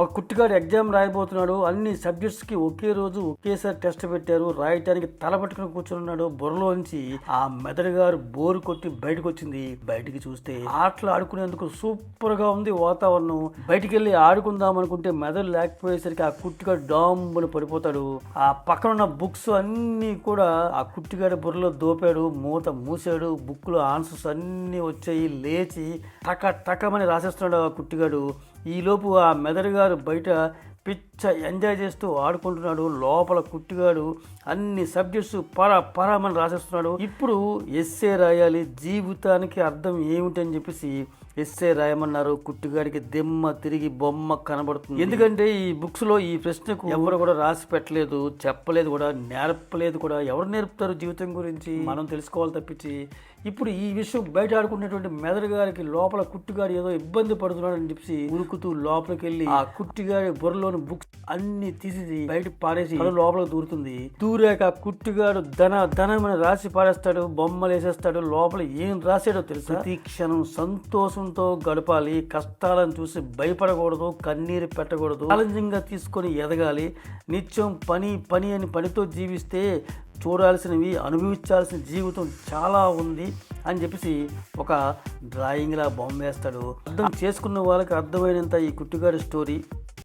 ఒక కుట్టిగాడు ఎగ్జామ్ రాయబోతున్నాడు. అన్ని సబ్జెక్ట్స్కి ఒకే రోజు ఒకేసారి టెస్ట్ పెట్టారు. రాయటానికి తల పట్టుకుని కూర్చున్నాడు బుర్రలోంచి ఆ మెదడు గారు బోరు కొట్టి బయటకు వచ్చింది. బయటికి చూస్తే ఆటలు ఆడుకునేందుకు సూపర్గా ఉంది వాతావరణం. బయటికి వెళ్ళి ఆడుకుందాం అనుకుంటే మెదడు లేకపోయేసరికి ఆ కుట్టిగాడు డాంబుని పడిపోతాడు. ఆ పక్కన ఉన్న బుక్స్ అన్నీ కూడా ఆ కుట్టిగాడి బుర్రలో దోపాడు. మూత మూసాడు. బుక్లో ఆన్సర్స్ అన్ని వచ్చాయి. లేచి టక టకమని రాసేస్తున్నాడు ఆ కుట్టిగాడు. ఈలోపు ఆ మెదడు గారు బయట పిచ్చ ఎంజాయ్ చేస్తూ ఆడుకుంటున్నాడు. లోపల కుట్టిగాడు అన్ని సబ్జెక్ట్స్ పర పరామని రాసేస్తున్నాడు. ఇప్పుడు ఎస్ఏ రాయాలి. జీవితానికి అర్థం ఏమిటని చెప్పేసి ఎస్ఏ రాయమన్నారు కుట్టిగాడికి దిమ్మ తిరిగి బొమ్మ కనబడుతుంది. ఎందుకంటే ఈ బుక్స్లో ఈ ప్రశ్నకు ఎవరు కూడా రాసి పెట్టలేదు చెప్పలేదు కూడా నేర్పలేదు కూడా. ఎవరు నేర్పుతారు జీవితం గురించి? మనం తెలుసుకోవాలి తప్పించి ఇప్పుడు ఈ విషయం బయట ఆడుకున్నటువంటి మెదడు గారికి లోపల కుట్టిగాడు ఏదో ఇబ్బంది పడుతున్నాడు అని చెప్పి ఉరుకుతూ లోపలికి వెళ్ళి ఆ కుట్టిగాడి బుర్రలోని బుక్స్ అన్ని తీసి బయట పారేసి లోపలికి దూరుతుంది. దూరాక కుట్టిగాడు ధన ధనమని రాసి పారేస్తాడు బొమ్మలు వేసేస్తాడు లోపల ఏం రాసాడో తెలుసా? ప్రతి క్షణం సంతోషంతో గడపాలి కష్టాలను చూసి భయపడకూడదు కన్నీరు పెట్టకూడదు ఛాలెంజింగ్గా తీసుకొని ఎదగాలి. నిత్యం పని పని అని పనితో జీవిస్తే చూడాల్సినవి అనుభవించాల్సిన జీవితం చాలా ఉంది అని చెప్పేసి ఒక డ్రాయింగ్లా బొమ్మ వేస్తాడు. అర్థం చేసుకున్న వాళ్ళకి అర్థమైనంత ఈ కుట్టుగారి స్టోరీ